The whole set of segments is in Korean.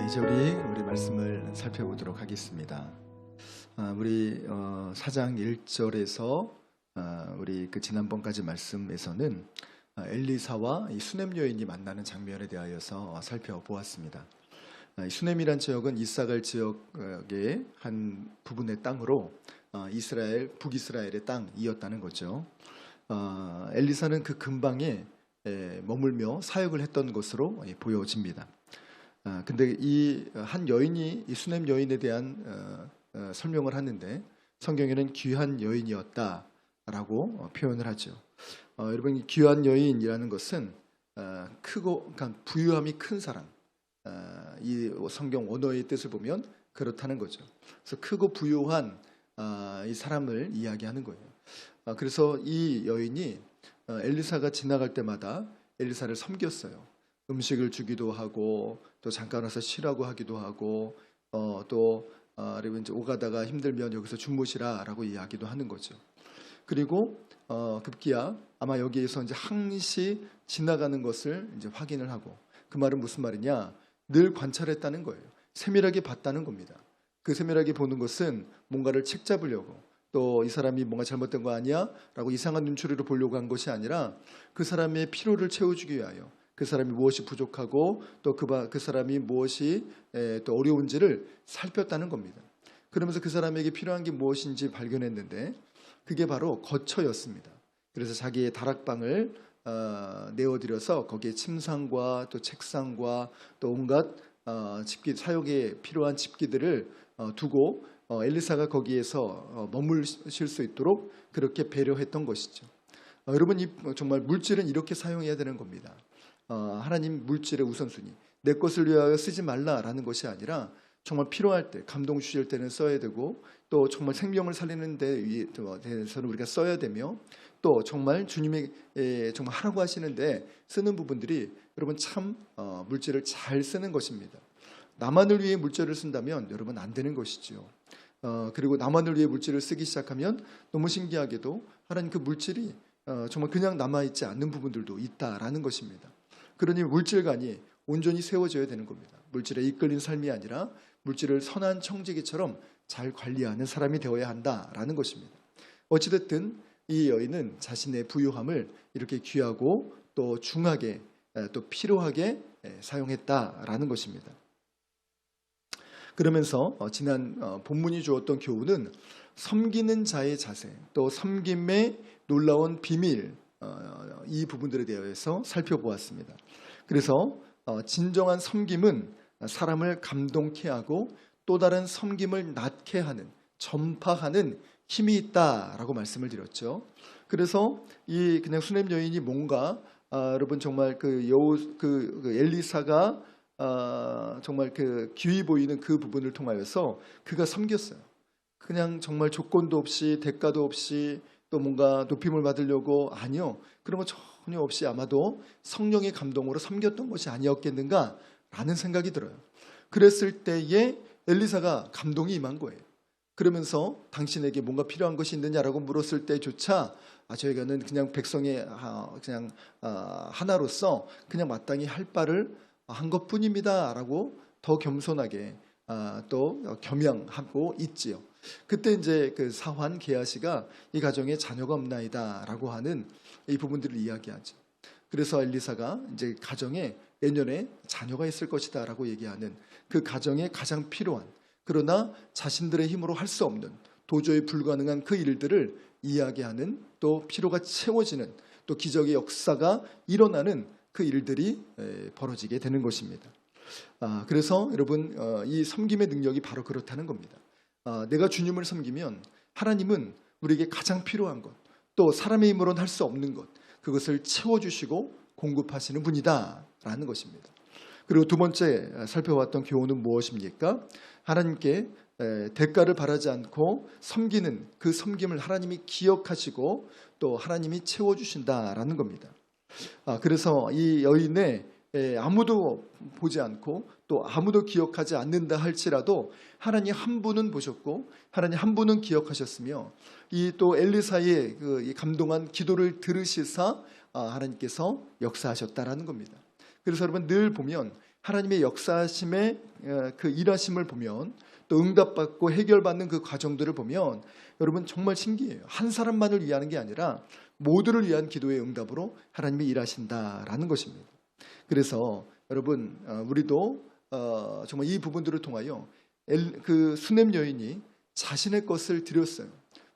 네, 이제 우리 우리 말씀을 살펴보도록 하겠습니다. 아, 우리 어, 4장 1절에서 아, 우리 그 지난번까지 말씀에서는 아, 엘리사와 이 수넴 여인이 만나는 장면에 대하여서 살펴보았습니다. 수넴이란 지역은 이사갈 지역의 한 부분의 땅으로 아, 이스라엘 북이스라엘의 땅이었다는 거죠. 아, 엘리사는 그 근방에 에, 머물며 사역을 했던 것으로 예, 보여집니다. 아, 근데 이 한 여인이 이 수넴 여인에 대한 어, 어, 설명을 하는데 성경에는 귀한 여인이었다라고 어, 표현을 하죠. 어, 여러분 이 귀한 여인이라는 것은 어, 크고 그러니까 부유함이 큰 사람. 어, 이 성경 원어의 뜻을 보면 그렇다는 거죠. 그래서 크고 부유한 아, 이 사람을 이야기하는 거예요. 아, 그래서 이 여인이 어, 엘리사가 지나갈 때마다 엘리사를 섬겼어요. 음식을 주기도 하고 또 잠깐 와서 쉬라고 하기도 하고 어, 또 어, 이제 오가다가 힘들면 여기서 주무시라라고 이야기도 하는 거죠. 그리고 어, 급기야 아마 여기에서 이제 항시 지나가는 것을 이제 확인을 하고 그 말은 무슨 말이냐 늘 관찰했다는 거예요. 세밀하게 봤다는 겁니다. 그 세밀하게 보는 것은 뭔가를 책 잡으려고 또 이 사람이 뭔가 잘못된 거 아니야?라고 이상한 눈초리로 보려고 한 것이 아니라 그 사람의 피로를 채워주기 위하여 그 사람이 무엇이 부족하고 또그 그 사람이 무엇이 에, 또 어려운지를 살폈다는 겁니다. 그러면서 그 사람에게 필요한 게 무엇인지 발견했는데 그게 바로 거처였습니다. 그래서 자기의 다락방을 어, 내어드려서 거기에 침상과 또 책상과 또 온갖 어, 집기 사용에 필요한 집기들을 어, 두고 어, 엘리사가 거기에서 어, 머물실 수 있도록 그렇게 배려했던 것이죠. 어, 여러분 이 정말 물질은 이렇게 사용해야 되는 겁니다. 어, 하나님 물질의 우선순위 내 것을 위하여 쓰지 말라라는 것이 아니라 정말 필요할 때 감동 주실 때는 써야 되고 또 정말 생명을 살리는 데 대해서는 우리가 써야 되며 또 정말 주님이 에, 정말 하라고 하시는데 쓰는 부분들이 여러분 참 어, 물질을 잘 쓰는 것입니다. 나만을 위해 물질을 쓴다면 여러분 안 되는 것이지요. 어, 그리고 나만을 위해 물질을 쓰기 시작하면 너무 신기하게도 하나님 그 물질이 어, 정말 그냥 남아 있지 않는 부분들도 있다라는 것입니다. 그러니 물질관이 온전히 세워져야 되는 겁니다. 물질에 이끌린 삶이 아니라 물질을 선한 청지기처럼 잘 관리하는 사람이 되어야 한다라는 것입니다. 어찌됐든 이 여인은 자신의 부유함을 이렇게 귀하고 또 중하게 에, 또 필요하게 에, 사용했다라는 것입니다. 그러면서 어, 지난 어, 본문이 주었던 교훈은 섬기는 자의 자세, 또 섬김의 놀라운 비밀 어, 이 부분들에 대해서 살펴보았습니다. 그래서 어, 진정한 섬김은 사람을 감동케 하고 또 다른 섬김을 낳게 하는 전파하는 힘이 있다라고 말씀을 드렸죠. 그래서 이 그냥 수냄 여인이 뭔가 아, 여러분 정말 그 여우 그, 그 엘리사가 아, 정말 그 귀히 보이는 그 부분을 통하여서 그가 섬겼어요. 그냥 정말 조건도 없이 대가도 없이 또 뭔가 높임을 받으려고 아니요. 그런 거 전혀 없이 아마도 성령의 감동으로 섬겼던 것이 아니었겠는가라는 생각이 들어요. 그랬을 때에 엘리사가 감동이 임한 거예요. 그러면서 당신에게 뭔가 필요한 것이 있느냐라고 물었을 때조차 아, 저희가는 그냥 백성의 아, 그냥 아, 하나로서 그냥 마땅히 할 바를 한 것뿐입니다라고 더 겸손하게 아, 또 겸양하고 있지요. 그때 이제 그 사환 게하시가 이 가정에 자녀가 없나이다라고 하는 이 부분들을 이야기하죠. 그래서 엘리사가 이제 가정에 내년에 자녀가 있을 것이다라고 얘기하는 그 가정에 가장 필요한 그러나 자신들의 힘으로 할 수 없는 도저히 불가능한 그 일들을 이야기하는 또 필요가 채워지는 또 기적의 역사가 일어나는 그 일들이 에, 벌어지게 되는 것입니다. 아, 그래서 여러분 어, 이 섬김의 능력이 바로 그렇다는 겁니다. 아, 내가 주님을 섬기면 하나님은 우리에게 가장 필요한 것, 또 사람의 힘으로는 할 수 없는 것, 그것을 채워주시고 공급하시는 분이다라는 것입니다. 그리고 두 번째 살펴봤던 교훈은 무엇입니까? 하나님께 에, 대가를 바라지 않고 섬기는 그 섬김을 하나님이 기억하시고 또 하나님이 채워주신다라는 겁니다. 아, 그래서 이 여인의 에, 아무도 보지 않고 또 아무도 기억하지 않는다 할지라도 하나님 한 분은 보셨고 하나님 한 분은 기억하셨으며 이 또 엘리사의 그이 감동한 기도를 들으시사 아, 하나님께서 역사하셨다라는 겁니다. 그래서 여러분 늘 보면 하나님의 역사하심의 어, 그 일하심을 보면 또 응답받고 해결받는 그 과정들을 보면 여러분 정말 신기해요. 한 사람만을 위하는 게 아니라 모두를 위한 기도의 응답으로 하나님이 일하신다라는 것입니다. 그래서 여러분 어, 우리도 어, 정말 이 부분들을 통하여 엘- 그 수냄 여인이 자신의 것을 드렸어요.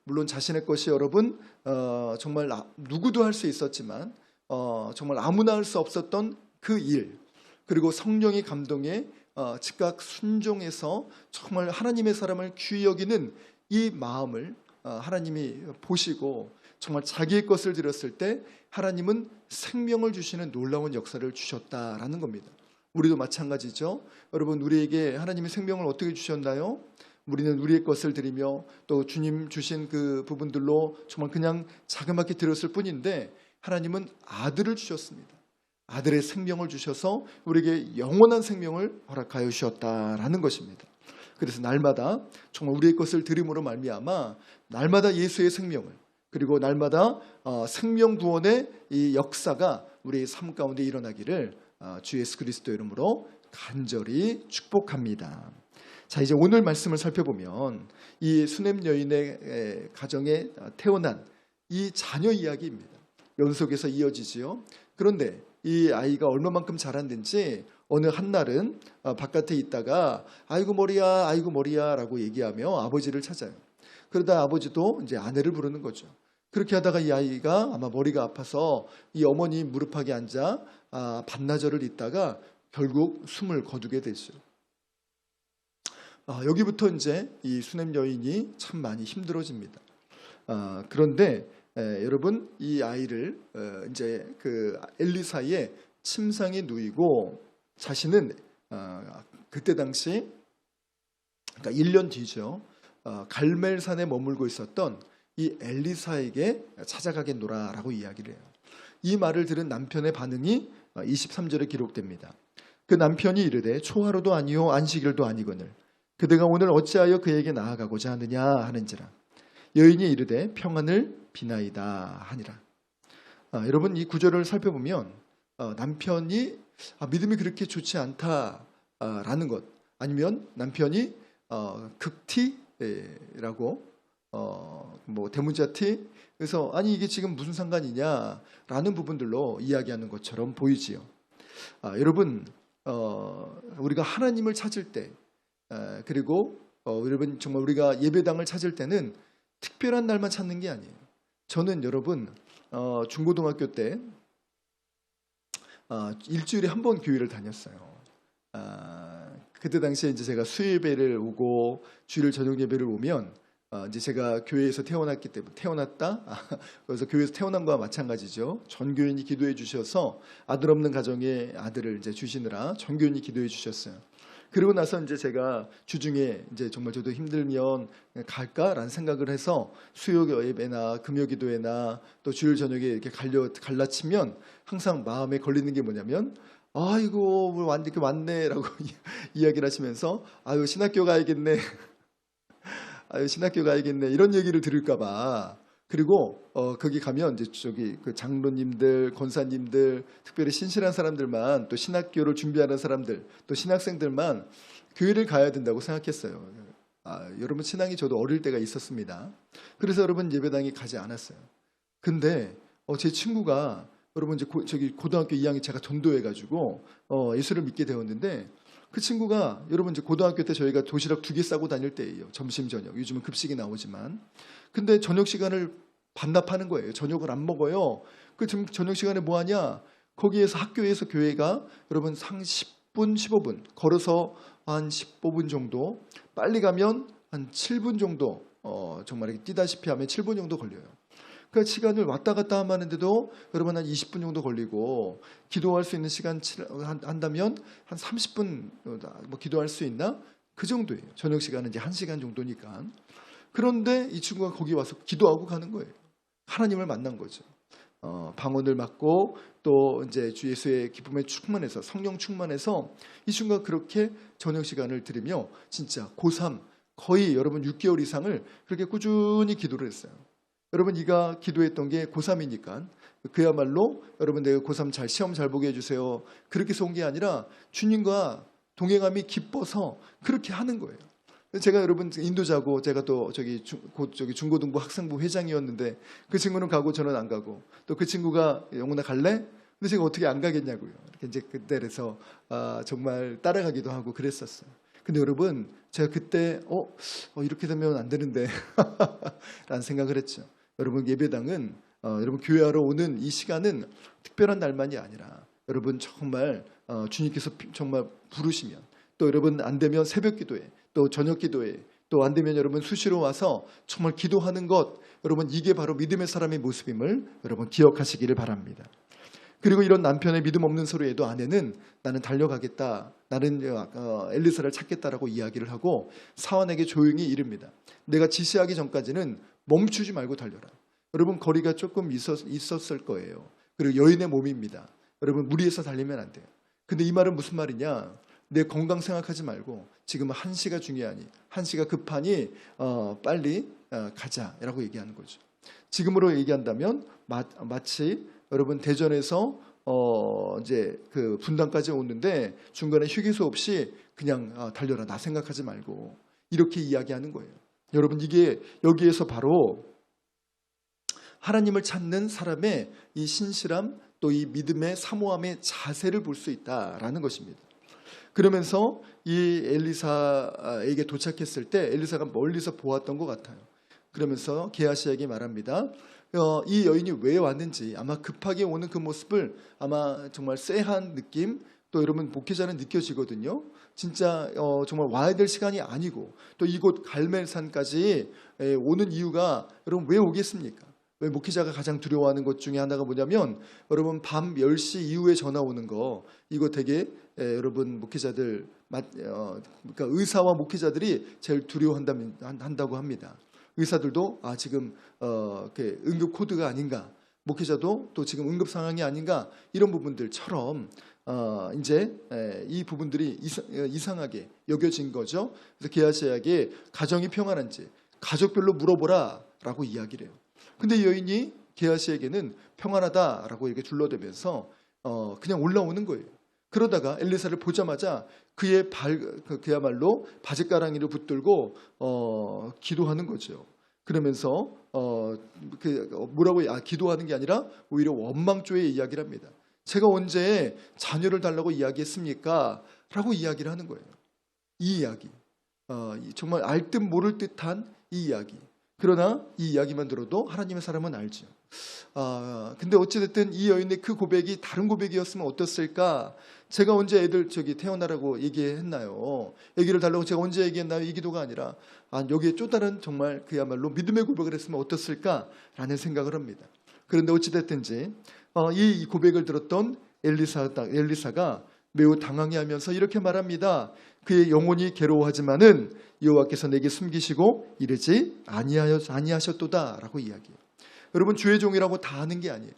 물론 자신의 것이 여러분 어, 정말 아- 누구도 할 수 있었지만 어, 정말 아무나 할 수 없었던 그 일, 그리고 성령의 감동에 어, 즉각 순종해서 정말 하나님의 사람을 귀히 여기는 이 마음을 어, 하나님이 보시고 정말 자기의 것을 드렸을 때 하나님은 생명을 주시는 놀라운 역사를 주셨다라는 겁니다. 우리도 마찬가지죠. 여러분 우리에게 하나님의 생명을 어떻게 주셨나요? 우리는 우리의 것을 드리며 또 주님 주신 그 부분들로 정말 그냥 자그맣게 드렸을 뿐인데 하나님은 아들을 주셨습니다. 아들의 생명을 주셔서 우리에게 영원한 생명을 허락하여 주셨다라는 것입니다. 그래서 날마다 정말 우리의 것을 드림으로 말미암아 날마다 예수의 생명을 그리고 날마다 어, 생명 구원의 이 역사가 우리의 삶 가운데 일어나기를 어, 주 예수 그리스도 이름으로 간절히 축복합니다. 자 이제 오늘 말씀을 살펴보면 이 수냄 여인의 에, 가정에 태어난 이 자녀 이야기입니다. 연속해서 이어지지요. 그런데 이 아이가 얼마만큼 자랐는지 어느 한날은 어, 바깥에 있다가 아이고 머리야 아이고 머리야라고 얘기하며 아버지를 찾아요. 그러다 아버지도 이제 아내를 부르는 거죠. 그렇게 하다가 이 아이가 아마 머리가 아파서 이 어머니 무릎팍에 앉아 아, 반나절을 있다가 결국 숨을 거두게 되죠. 아, 여기부터 이제 이 수냄 여인이 참 많이 힘들어집니다. 아, 그런데 에, 여러분 이 아이를 어, 이제 그 엘리사의 침상에 누이고 자신은 어, 그때 당시 그러니까 1년 뒤죠. 어, 갈멜산에 머물고 있었던 이 엘리사에게 찾아가겠노라라고 이야기를 해요. 이 말을 들은 남편의 반응이 23절에 기록됩니다. 그 남편이 이르되 초하루도 아니요 안식일도 아니거늘 그대가 오늘 어찌하여 그에게 나아가고자 하느냐 하는지라 여인이 이르되 평안을 비나이다 하니라. 아, 여러분 이 구절을 살펴보면 어, 남편이 아, 믿음이 그렇게 좋지 않다라는 것 아니면 남편이 어, 극티라고 어, 뭐 대문자티 그래서 아니 이게 지금 무슨 상관이냐라는 부분들로 이야기하는 것처럼 보이지요. 아, 여러분 어, 우리가 하나님을 찾을 때 에, 그리고 어, 여러분 정말 우리가 예배당을 찾을 때는 특별한 날만 찾는 게 아니에요. 저는 여러분 어, 중고등학교 때 어, 일주일에 한 번 교회를 다녔어요. 아, 그때 당시에 이제 제가 수요예배를 오고 주일 저녁 예배를 오면 어, 이제 제가 교회에서 태어났기 때문에 태어났다. 아, 그래서 교회에서 태어난 거와 마찬가지죠. 전교인이 기도해 주셔서 아들 없는 가정에 아들을 이제 주시느라 전교인이 기도해 주셨어요. 그리고 나서 이제 제가 주중에 이제 정말 저도 힘들면 갈까라는 생각을 해서 수요 예배나 금요 기도회나 또 주일 저녁에 이렇게 갈려 갈라치면 항상 마음에 걸리는 게 뭐냐면 아이고 뭐완 이렇게 왔네라고 이야기를 하시면서 아유 신학교 가야겠네. 아유 신학교 가야겠네 이런 얘기를 들을까봐 그리고 어 거기 가면 이제 저기 그 장로님들 권사님들 특별히 신실한 사람들만 또 신학교를 준비하는 사람들 또 신학생들만 교회를 가야 된다고 생각했어요. 아, 여러분 신앙이 저도 어릴 때가 있었습니다. 그래서 여러분 예배당에 가지 않았어요. 근데 어, 제 친구가 여러분 이제 고, 저기 고등학교 2학년 제가 전도해가지고 어, 예수를 믿게 되었는데 그 친구가 여러분 이제 고등학교 때 저희가 도시락 두 개 싸고 다닐 때예요. 점심 저녁. 요즘은 급식이 나오지만. 근데 저녁 시간을 반납하는 거예요. 저녁을 안 먹어요. 그 점- 저녁 시간에 뭐 하냐? 거기에서 학교에서 교회가 여러분 상 10분, 15분 걸어서 한 15분 정도 빨리 가면 한 7분 정도 어, 정말 이렇게 뛰다시피 하면 7분 정도 걸려요. 그 시간을 왔다 갔다 하는데도 여러분 한 20분 정도 걸리고 기도할 수 있는 시간 한다면 한 30분 뭐 기도할 수 있나? 그 정도예요. 저녁 시간은 이제 1시간 정도니까. 그런데 이 친구가 거기 와서 기도하고 가는 거예요. 하나님을 만난 거죠. 어, 방언을 맡고 또 이제 주 예수의 기쁨에 충만해서 성령 충만해서 이 친구가 그렇게 저녁 시간을 들이며 진짜 고3 거의 여러분 6개월 이상을 그렇게 꾸준히 기도를 했어요. 여러분 이가 기도했던 게 고3이니까 그야말로 여러분 내가 고3 잘 시험 잘 보게 해주세요. 그렇게 해서 온 게 아니라 주님과 동행함이 기뻐서 그렇게 하는 거예요. 제가 여러분 인도자고 제가 또 저기 중, 고, 저기 중고등부 학생부 회장이었는데 그 친구는 가고 저는 안 가고 또 그 친구가 영훈아 갈래? 근데 제가 어떻게 안 가겠냐고요. 이제 그때 그래서 아, 정말 따라가기도 하고 그랬었어요. 근데 여러분 제가 그때 어, 어 이렇게 되면 안 되는데 라는 생각을 했죠. 여러분 예배당은 어, 여러분 교회하러 오는 이 시간은 특별한 날만이 아니라 여러분 정말 어, 주님께서 피- 정말 부르시면 또 여러분 안 되면 새벽 기도회 또 저녁 기도회 또안 되면 여러분 수시로 와서 정말 기도하는 것 여러분 이게 바로 믿음의 사람의 모습임을 여러분 기억하시기를 바랍니다. 그리고 이런 남편의 믿음 없는 소리에도 아내는 나는 달려가겠다. 나는 어, 엘리사를 찾겠다라고 이야기를 하고 사환에게 조용히 이릅니다. 내가 지시하기 전까지는 멈추지 말고 달려라. 여러분 거리가 조금 있었, 있었을 거예요. 그리고 여인의 몸입니다. 여러분 무리해서 달리면 안 돼요. 근데 이 말은 무슨 말이냐? 내 건강 생각하지 말고 지금 한시가 중요하니 한시가 급하니 어, 빨리 어, 가자라고 얘기하는 거죠. 지금으로 얘기한다면 마, 마치 여러분 대전에서 어 이제 그 분당까지 오는데 중간에 휴게소 없이 그냥 아, 달려라 나 생각하지 말고 이렇게 이야기하는 거예요. 여러분 이게 여기에서 바로 하나님을 찾는 사람의 이 신실함 또 이 믿음의 사모함의 자세를 볼 수 있다라는 것입니다. 그러면서 이 엘리사에게 도착했을 때 엘리사가 멀리서 보았던 것 같아요. 그러면서 게하시에게 말합니다. 어, 이 여인이 왜 왔는지 아마 급하게 오는 그 모습을 아마 정말 쎄한 느낌 또 여러분 목회자는 느껴지거든요. 진짜 어, 정말 와야 될 시간이 아니고 또 이곳 갈멜산까지 에, 오는 이유가 여러분 왜 오겠습니까? 왜 목회자가 가장 두려워하는 것 중에 하나가 뭐냐면 여러분 밤 10시 이후에 전화 오는 거 이거 되게 에, 여러분 목회자들 맞- 어, 그러니까 의사와 목회자들이 제일 두려워한다면 한- 한다고 합니다. 의사들도 아 지금 어, 그 응급 코드가 아닌가, 목회자도 또 지금 응급 상황이 아닌가 이런 부분들처럼 어, 이제 에, 이 부분들이 이상, 어, 이상 하게 여겨진 거죠. 그래서 게하시에게 가정이 평안한지 가족별로 물어보라라고 이야기를 해요. 근데 이 여인이 게하시에게는 평안하다라고 이렇게 둘러대면서 어, 그냥 올라오는 거예요. 그러다가 엘리사를 보자마자 그의 발 그- 그야말로 바지가랑이를 붙들고 어, 기도하는 거죠. 그러면서 어, 그 뭐라고 아, 기도하는 게 아니라 오히려 원망조의 이야기를 합니다. 제가 언제 자녀를 달라고 이야기했습니까? 라고 이야기를 하는 거예요. 이 이야기. 어, 이 정말 알 듯 모를 듯한 이 이야기. 그러나 이 이야기만 들어도 하나님의 사람은 알죠. 아, 근데 어찌됐든 이 여인의 그 고백이 다른 고백이었으면 어땠을까? 제가 언제 애들 저기 태어나라고 얘기했나요? 애기를 달라고 제가 언제 얘기했나요? 이 기도가 아니라 아, 여기에 또 다른 정말 그야말로 믿음의 고백을 했으면 어땠을까라는 생각을 합니다. 그런데 어찌됐든지 어, 이 고백을 들었던 엘리사, 엘리사가 매우 당황해하면서 이렇게 말합니다. 그의 영혼이 괴로워하지만은 여호와께서 내게 숨기시고 이르지 아니하여 아니하셨도다라고 이야기해요. 여러분 주의 종이라고 다 하는 게 아니에요.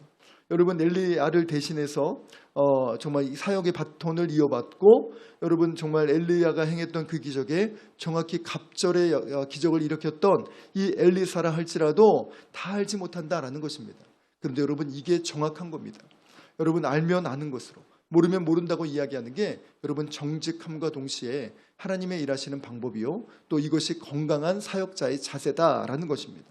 여러분 엘리야를 대신해서 어, 정말 이 사역의 바톤을 이어받고 여러분 정말 엘리야가 행했던 그 기적에 정확히 갑절의 어, 기적을 일으켰던 이 엘리사라 할지라도 다 알지 못한다라는 것입니다. 그런데 여러분 이게 정확한 겁니다. 여러분 알면 아는 것으로 모르면 모른다고 이야기하는 게 여러분 정직함과 동시에 하나님의 일하시는 방법이요 또 이것이 건강한 사역자의 자세다라는 것입니다.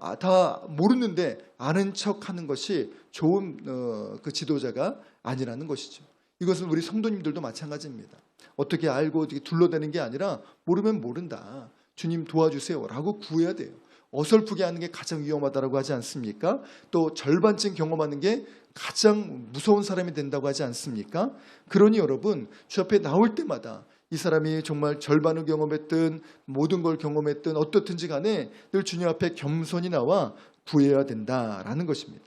아, 다 모르는데 아는 척 하는 것이 좋은 어, 그 지도자가 아니라는 것이죠. 이것은 우리 성도님들도 마찬가지입니다. 어떻게 알고 어떻게 둘러대는 게 아니라 모르면 모른다. 주님 도와주세요라고 구해야 돼요. 어설프게 하는 게 가장 위험하다라고 하지 않습니까? 또 절반쯤 경험하는 게 가장 무서운 사람이 된다고 하지 않습니까? 그러니 여러분 주 앞에 나올 때마다 이 사람이 정말 절반을 경험했든 모든 걸 경험했든 어떻든지 간에 늘 주님 앞에 겸손히 나와 구해야 된다라는 것입니다.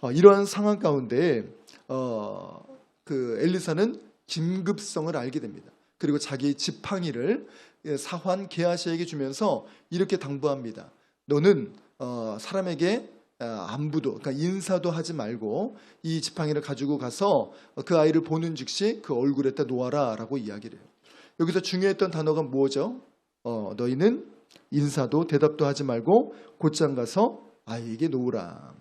어, 이러한 상황 가운데 어, 그 엘리사는 긴급성을 알게 됩니다. 그리고 자기 지팡이를 예, 사환 게하시에게 주면서 이렇게 당부합니다. 너는 어, 사람에게 어, 안부도 그러니까 인사도 하지 말고 이 지팡이를 가지고 가서 그 아이를 보는 즉시 그 얼굴에다 놓아라라고 이야기를 해요. 여기서 중요했던 단어가 뭐죠? 어, 너희는 인사도 대답도 하지 말고 곧장 가서 아이에게 놓으라.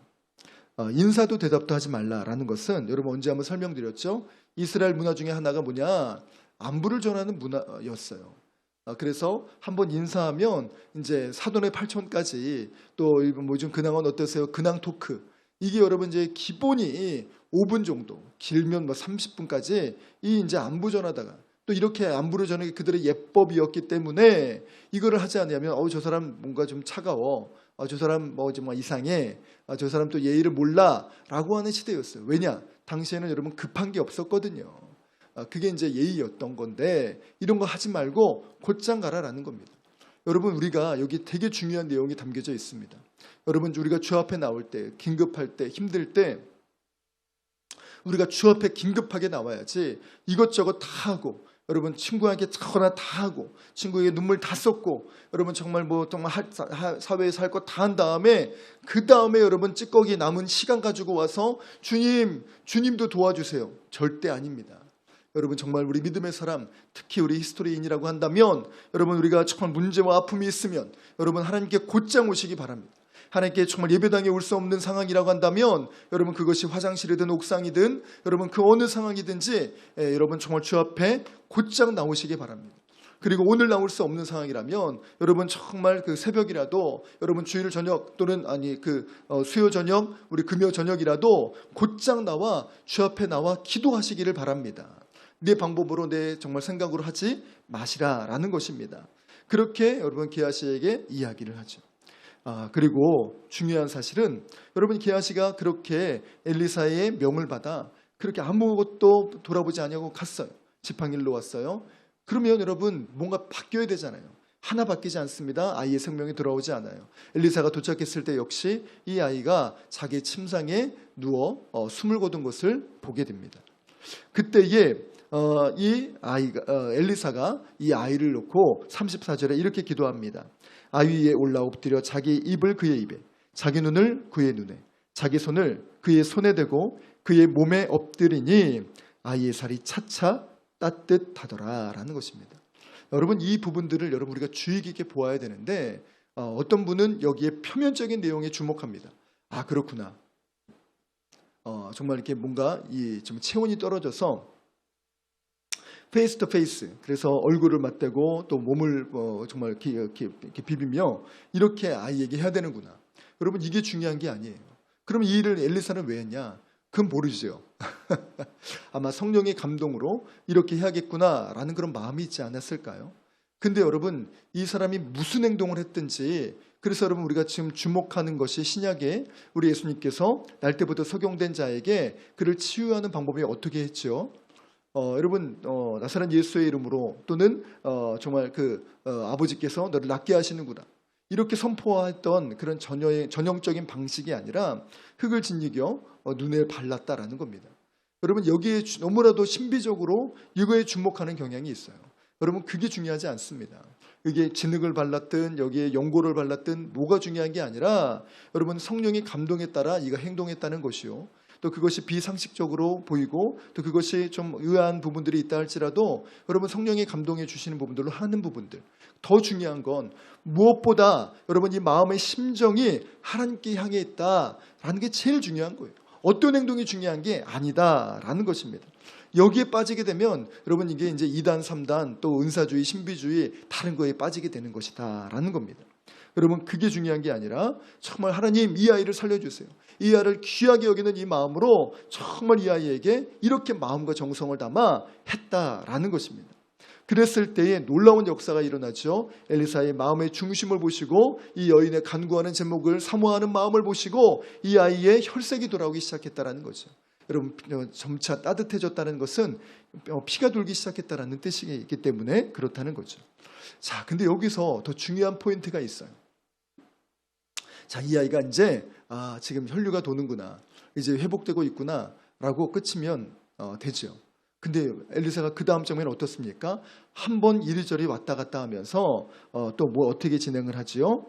어, 인사도 대답도 하지 말라라는 것은 여러분 언제 한번 설명드렸죠? 이스라엘 문화 중에 하나가 뭐냐? 안부를 전하는 문화였어요. 아, 그래서 한번 인사하면 이제 사돈의 팔촌까지 또 뭐좀 근황은 어떠세요? 근황 토크 이게 여러분 이제 기본이 5분 정도 길면 뭐 30분까지 이 이제 안부 전하다가 또 이렇게 안부를 전하는 게 그들의 예법이었기 때문에 이거를 하지 않으면 어저 사람 뭔가 좀 차가워 어, 저 사람 뭐좀 이상해 아, 저 사람 또 예의를 몰라라고 하는 시대였어요. 왜냐? 당시에는 여러분 급한 게 없었거든요. 아, 그게 이제 예의였던 건데 이런 거 하지 말고 곧장 가라라는 겁니다. 여러분 우리가 여기 되게 중요한 내용이 담겨져 있습니다. 여러분 우리가 주 앞에 나올 때 긴급할 때 힘들 때 우리가 주 앞에 긴급하게 나와야지 이것저것 다 하고 여러분 친구에게 전화 다 하고 친구에게 눈물 다 쏟고 여러분 정말 뭐 정말 할- 사- 사회에 살것다한 다음에 그 다음에 여러분 찌꺼기 남은 시간 가지고 와서 주님 주님도 도와주세요 절대 아닙니다. 여러분 정말 우리 믿음의 사람 특히 우리 히스토리인이라고 한다면 여러분 우리가 정말 문제와 아픔이 있으면 여러분 하나님께 곧장 오시기 바랍니다. 하나님께 정말 예배당에 올 수 없는 상황이라고 한다면 여러분 그것이 화장실이든 옥상이든 여러분 그 어느 상황이든지 예, 여러분 정말 주 앞에 곧장 나오시기 바랍니다. 그리고 오늘 나올 수 없는 상황이라면 여러분 정말 그 새벽이라도 여러분 주일 저녁 또는 아니 그 어, 수요 저녁 우리 금요 저녁이라도 곧장 나와 주 앞에 나와 기도하시기를 바랍니다. 내 방법으로 내 정말 생각으로 하지 마시라라는 것입니다. 그렇게 여러분 기아 씨에게 이야기를 하죠. 아, 그리고 중요한 사실은 여러분 기아 씨가 그렇게 엘리사의 명을 받아 그렇게 아무것도 돌아보지 않냐고 갔어요. 지팡이로 왔어요. 그러면 여러분 뭔가 바뀌어야 되잖아요. 하나 바뀌지 않습니다. 아이의 생명이 돌아오지 않아요. 엘리사가 도착했을 때 역시 이 아이가 자기 침상에 누워 어, 숨을 거둔 것을 보게 됩니다. 그때에 어, 이 아이가 어, 엘리사가 이 아이를 놓고 34절에 이렇게 기도합니다. 아이 위에 올라 엎드려 자기 입을 그의 입에, 자기 눈을 그의 눈에, 자기 손을 그의 손에 대고 그의 몸에 엎드리니 아이의 살이 차차 따뜻하더라라는 것입니다. 여러분 이 부분들을 여러분 우리가 주의 깊게 보아야 되는데 어, 어떤 분은 여기에 표면적인 내용에 주목합니다. 아 그렇구나. 어, 정말 이렇게 뭔가 이 좀 체온이 떨어져서 페이스 투 페이스 그래서 얼굴을 맞대고 또 몸을 어, 정말 이렇게, 이렇게, 이렇게 비비며 이렇게 아이에게 해야 되는구나. 여러분 이게 중요한 게 아니에요. 그럼 이 일을 엘리사는 왜 했냐? 그건 모르죠. 아마 성령의 감동으로 이렇게 해야겠구나라는 그런 마음이 있지 않았을까요? 근데 여러분 이 사람이 무슨 행동을 했든지 그래서 여러분 우리가 지금 주목하는 것이 신약에 우리 예수님께서 날 때부터 석용된 자에게 그를 치유하는 방법이 어떻게 했죠? 어, 여러분 어, 나사렛 예수의 이름으로 또는 어, 정말 그 어, 아버지께서 너를 낫게 하시는구나 이렇게 선포했던 그런 전형의, 전형적인 방식이 아니라 흙을 짓이겨 어, 눈에 발랐다라는 겁니다. 여러분 여기에 주- 너무나도 신비적으로 이거에 주목하는 경향이 있어요. 여러분 그게 중요하지 않습니다. 이게 진흙을 발랐든 여기에 연고를 발랐든 뭐가 중요한 게 아니라 여러분 성령의 감동에 따라 이가 행동했다는 것이요. 또 그것이 비상식적으로 보이고 또 그것이 좀 의아한 부분들이 있다 할지라도 여러분 성령이 감동해 주시는 부분들로 하는 부분들 더 중요한 건 무엇보다 여러분 이 마음의 심정이 하나님께 향해 있다라는 게 제일 중요한 거예요. 어떤 행동이 중요한 게 아니다라는 것입니다. 여기에 빠지게 되면 여러분 이게 이제 2단, 3단 또 은사주의, 신비주의 다른 거에 빠지게 되는 것이다라는 겁니다. 여러분 그게 중요한 게 아니라 정말 하나님 이 아이를 살려주세요. 이 아이를 귀하게 여기는 이 마음으로 정말 이 아이에게 이렇게 마음과 정성을 담아 했다라는 것입니다. 그랬을 때에 놀라운 역사가 일어나죠. 엘리사의 마음의 중심을 보시고 이 여인의 간구하는 제목을 사모하는 마음을 보시고 이 아이의 혈색이 돌아오기 시작했다라는 거죠. 여러분 어, 점차 따뜻해졌다는 것은 어, 피가 돌기 시작했다라는 뜻이기 때문에 그렇다는 거죠. 자, 근데 여기서 더 중요한 포인트가 있어요. 자, 이 아이가 이제 아, 지금 혈류가 도는구나. 이제 회복되고 있구나라고 끝이면 어, 되죠. 근데 엘리사가 그 다음 장면은 어떻습니까? 한 번 이리저리 왔다 갔다 하면서 어, 또뭐 어떻게 진행을 하지요?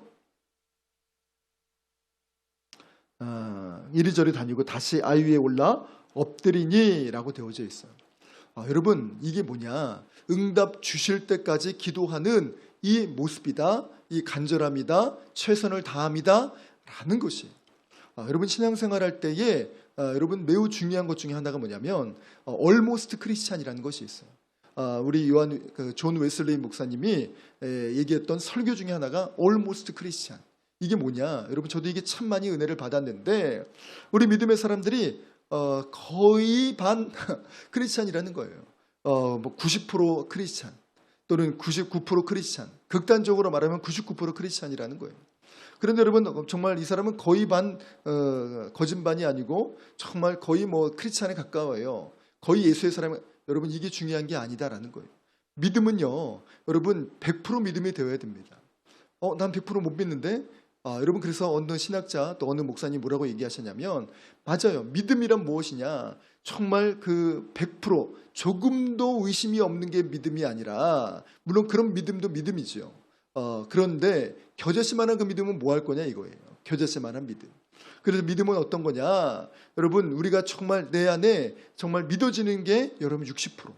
아, 이리저리 다니고 다시 아이 위에 올라 엎드리니라고 되어져 있어요. 아, 여러분 이게 뭐냐? 응답 주실 때까지 기도하는 이 모습이다, 이 간절함이다, 최선을 다함이다 라는 것이. 아, 여러분 신앙생활 할 때에 아, 여러분 매우 중요한 것 중에 하나가 뭐냐면 어, almost 크리스찬이라는 것이 있어요. 아, 우리 요한 그 존 웨슬리 목사님이 에, 얘기했던 설교 중에 하나가 almost 크리스찬. 이게 뭐냐? 여러분 저도 이게 참 많이 은혜를 받았는데 우리 믿음의 사람들이 어, 거의 반 크리스찬이라는 거예요. 어, 뭐 90% 크리스찬 또는 99% 크리스찬. 극단적으로 말하면 99% 크리스찬이라는 거예요. 그런데 여러분 정말 이 사람은 거의 반 어, 거짓반이 아니고 정말 거의 뭐 크리스찬에 가까워요. 거의 예수의 사람 여러분 이게 중요한 게 아니다라는 거예요. 믿음은요, 여러분 100% 믿음이 되어야 됩니다. 어, 난 100%못 믿는데 아, 여러분 그래서 어느 신학자 또 어느 목사님 뭐라고 얘기하셨냐면 맞아요. 믿음이란 무엇이냐? 정말 그 100% 조금도 의심이 없는 게 믿음이 아니라 물론 그런 믿음도 믿음이죠. 어, 그런데 겨자씨만한 그 믿음은 뭐 할 거냐 이거예요. 겨자씨만한 믿음. 그래서 믿음은 어떤 거냐? 여러분 우리가 정말 내 안에 정말 믿어지는 게 여러분 60%.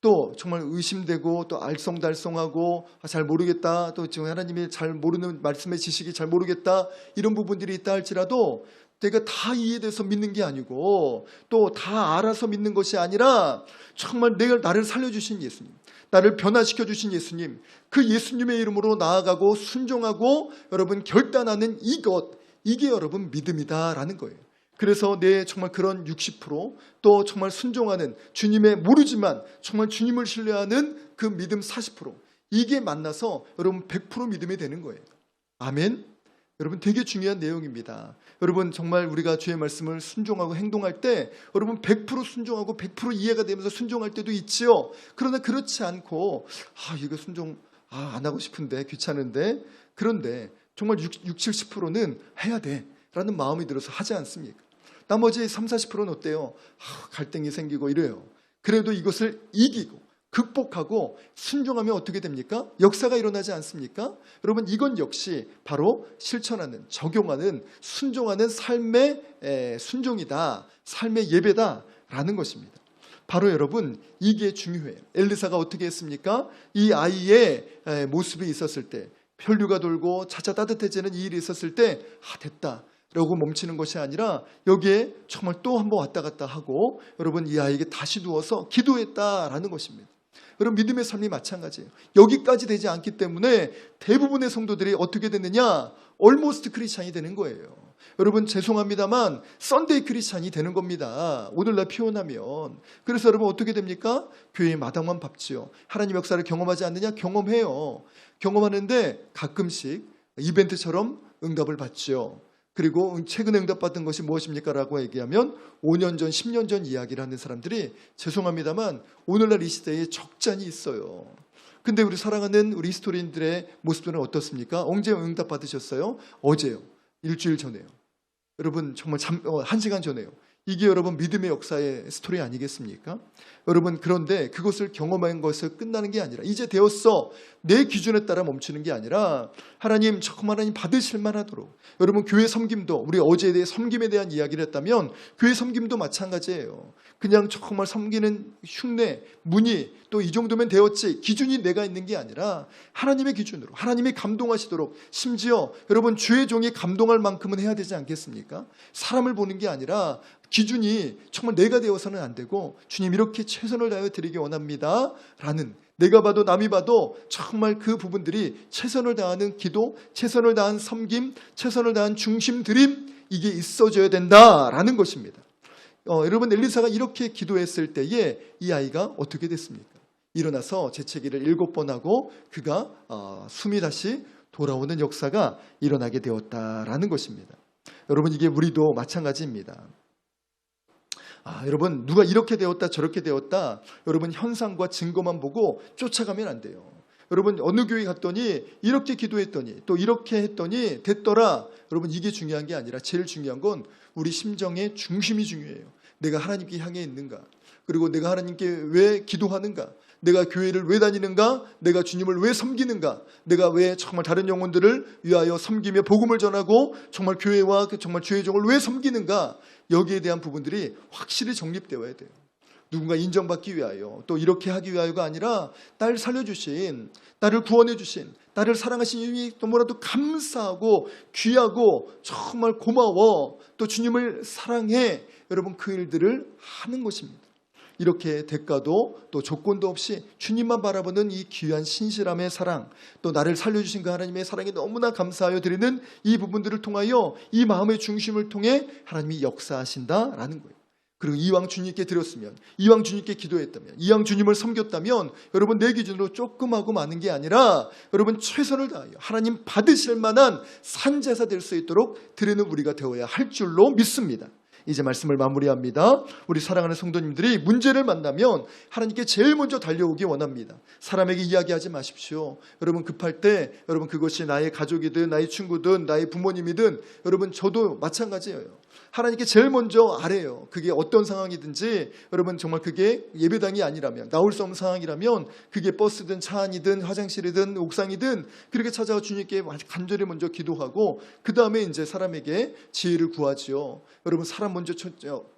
또 정말 의심되고 또 알쏭달쏭하고 아, 잘 모르겠다 또 지금 하나님이 잘 모르는 말씀의 지식이 잘 모르겠다 이런 부분들이 있다 할지라도 내가 다 이해돼서 믿는 게 아니고 또 다 알아서 믿는 것이 아니라 정말 내가 나를 살려주신 예수님 나를 변화시켜 주신 예수님 그 예수님의 이름으로 나아가고 순종하고 여러분 결단하는 이것 이게 여러분 믿음이다라는 거예요. 그래서 내 정말 그런 60%또 정말 순종하는 주님의 모르지만 정말 주님을 신뢰하는 그 믿음 40% 이게 만나서 여러분 100% 믿음이 되는 거예요. 아멘. 여러분 되게 중요한 내용입니다. 여러분 정말 우리가 주의 말씀을 순종하고 행동할 때 여러분 100% 순종하고 100% 이해가 되면서 순종할 때도 있지요. 그러나 그렇지 않고 아 이거 순종 아, 안 하고 싶은데 귀찮은데 그런데 정말 6, 70%는 해야 돼라는 마음이 들어서 하지 않습니까? 나머지 3, 40%는 어때요? 아, 갈등이 생기고 이래요. 그래도 이것을 이기고 극복하고 순종하면 어떻게 됩니까? 역사가 일어나지 않습니까? 여러분 이건 역시 바로 실천하는 적용하는 순종하는 삶의 에, 순종이다. 삶의 예배다라는 것입니다. 바로 여러분 이게 중요해요. 엘리사가 어떻게 했습니까? 이 아이의 에, 모습이 있었을 때 혈류가 돌고 차차 따뜻해지는 이 일이 있었을 때 아, 됐다. 라고 멈추는 것이 아니라 여기에 정말 또 한번 왔다 갔다 하고 여러분 이 아이에게 다시 누워서 기도했다라는 것입니다. 여러분 믿음의 삶이 마찬가지예요. 여기까지 되지 않기 때문에 대부분의 성도들이 어떻게 됐느냐? 얼모스트 크리스찬이 되는 거예요. 여러분 죄송합니다만 썬데이 크리스찬이 되는 겁니다. 오늘날 표현하면. 그래서 여러분 어떻게 됩니까? 교회 마당만 밟지요. 하나님 역사를 경험하지 않느냐? 경험해요. 경험하는데 가끔씩 이벤트처럼 응답을 받지요. 그리고 최근에 응답받은 것이 무엇입니까? 라고 얘기하면 5년 전, 10년 전 이야기를 하는 사람들이 죄송합니다만 오늘날 이 시대에 적잖이 있어요. 근데 우리 사랑하는 우리 히스토리인들의 모습들은 어떻습니까? 언제 응답 받으셨어요? 어제요. 일주일 전에요. 여러분 정말 잠, 어, 한 시간 전에요. 이게 여러분 믿음의 역사의 스토리 아니겠습니까? 여러분 그런데 그것을 경험한 것을 끝나는 게 아니라 이제 되었어 내 기준에 따라 멈추는 게 아니라 하나님 정말 하나님 받으실 만하도록 여러분 교회 섬김도 우리 어제에 대해 섬김에 대한 이야기를 했다면 교회 섬김도 마찬가지예요. 그냥 정말 섬기는 흉내 문의 또 이 정도면 되었지 기준이 내가 있는 게 아니라 하나님의 기준으로 하나님이 감동하시도록 심지어 여러분 주의 종이 감동할 만큼은 해야 되지 않겠습니까? 사람을 보는 게 아니라 기준이 정말 내가 되어서는 안 되고 주님 이렇게 최선을 다하여 드리기 원합니다. 라는 내가 봐도 남이 봐도 정말 그 부분들이 최선을 다하는 기도, 최선을 다한 섬김, 최선을 다한 중심 드림 이게 있어져야 된다라는 것입니다. 어, 여러분 엘리사가 이렇게 기도했을 때에 이 아이가 어떻게 됐습니까? 일어나서 재채기를 일곱 번 하고 그가 어, 숨이 다시 돌아오는 역사가 일어나게 되었다라는 것입니다. 여러분 이게 우리도 마찬가지입니다. 아, 여러분 누가 이렇게 되었다 저렇게 되었다 여러분 현상과 증거만 보고 쫓아가면 안 돼요. 여러분 어느 교회 갔더니 이렇게 기도했더니 또 이렇게 했더니 됐더라. 여러분 이게 중요한 게 아니라 제일 중요한 건 우리 심정의 중심이 중요해요. 내가 하나님께 향해 있는가? 그리고 내가 하나님께 왜 기도하는가? 내가 교회를 왜 다니는가? 내가 주님을 왜 섬기는가? 내가 왜 정말 다른 영혼들을 위하여 섬기며 복음을 전하고 정말 교회와 그 정말 주의 종을 왜 섬기는가? 여기에 대한 부분들이 확실히 정립되어야 돼요. 누군가 인정받기 위하여 또 이렇게 하기 위하여가 아니라 나를 살려주신 나를 구원해 주신 나를 사랑하신 이미 너무나도 감사하고 귀하고 정말 고마워 또 주님을 사랑해 여러분 그 일들을 하는 것입니다. 이렇게 대가도 또 조건도 없이 주님만 바라보는 이 귀한 신실함의 사랑 또 나를 살려주신 그 하나님의 사랑에 너무나 감사하여 드리는 이 부분들을 통하여 이 마음의 중심을 통해 하나님이 역사하신다라는 거예요. 그리고 이왕 주님께 드렸으면 이왕 주님께 기도했다면 이왕 주님을 섬겼다면 여러분 내 기준으로 조금하고 많은 게 아니라 여러분 최선을 다하여 하나님 받으실 만한 산제사 될 수 있도록 드리는 우리가 되어야 할 줄로 믿습니다. 이제 말씀을 마무리합니다. 우리 사랑하는 성도님들이 문제를 만나면 하나님께 제일 먼저 달려오기 원합니다. 사람에게 이야기하지 마십시오. 여러분 급할 때 여러분 그것이 나의 가족이든 나의 친구든 나의 부모님이든 여러분 저도 마찬가지예요. 하나님께 제일 먼저 아래요. 그게 어떤 상황이든지 여러분 정말 그게 예배당이 아니라면 나올 수 없는 상황이라면 그게 버스든 차 안이든 화장실이든 옥상이든 그렇게 찾아가 주님께 간절히 먼저 기도하고 그 다음에 이제 사람에게 지혜를 구하지요. 여러분 사람 먼저 쳤죠.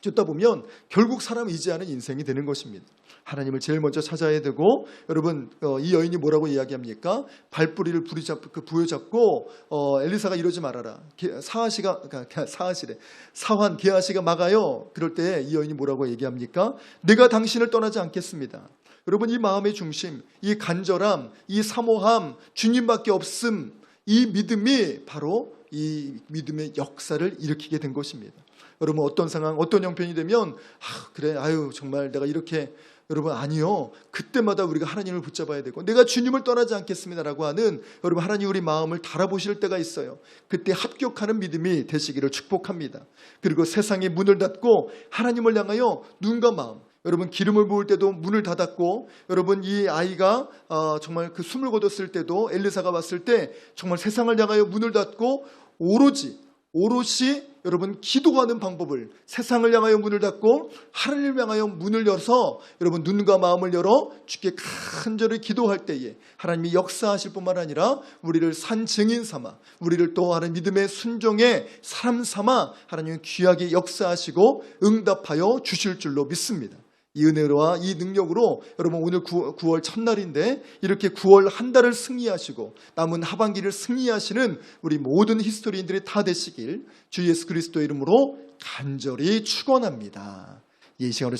쫓다 보면 결국 사람 의지하는 인생이 되는 것입니다. 하나님을 제일 먼저 찾아야 되고 여러분 어, 이 여인이 뭐라고 이야기합니까? 발뿌리를 부리잡 그 부여잡고 어, 엘리사가 이러지 말아라. 게- 사하시가 그러니까 사하시래 사환 게하시가 막아요. 그럴 때 이 여인이 뭐라고 얘기합니까? 내가 당신을 떠나지 않겠습니다. 여러분 이 마음의 중심, 이 간절함, 이 사모함, 주님밖에 없음, 이 믿음이 바로 이 믿음의 역사를 일으키게 된 것입니다. 여러분 어떤 상황, 어떤 형편이 되면 아, 그래, 아유 정말 내가 이렇게 여러분 아니요. 그때마다 우리가 하나님을 붙잡아야 되고 내가 주님을 떠나지 않겠습니다라고 하는 여러분 하나님 우리 마음을 달아보실 때가 있어요. 그때 합격하는 믿음이 되시기를 축복합니다. 그리고 세상의 문을 닫고 하나님을 향하여 눈과 마음 여러분 기름을 부을 때도 문을 닫았고 여러분 이 아이가 어, 정말 그 숨을 거뒀을 때도 엘리사가 왔을 때 정말 세상을 향하여 문을 닫고 오로지 오롯이 여러분 기도하는 방법을 세상을 향하여 문을 닫고 하나님을 향하여 문을 열어서 여러분 눈과 마음을 열어 주께 간절히 기도할 때에 하나님이 역사하실 뿐만 아니라 우리를 산 증인 삼아 우리를 또 하는 믿음의 순종의 사람 삼아 하나님은 귀하게 역사하시고 응답하여 주실 줄로 믿습니다. 이 은혜와 이 능력으로 여러분 오늘 9, 월 첫날인데 이렇게 9월 한 달을 승리하시고 남은 하반기를 승리하시는 우리 모든 히스토리인들이 다 되시길 주 예수 그리스도 이름으로 간절히 축원합니다. 이 시간으로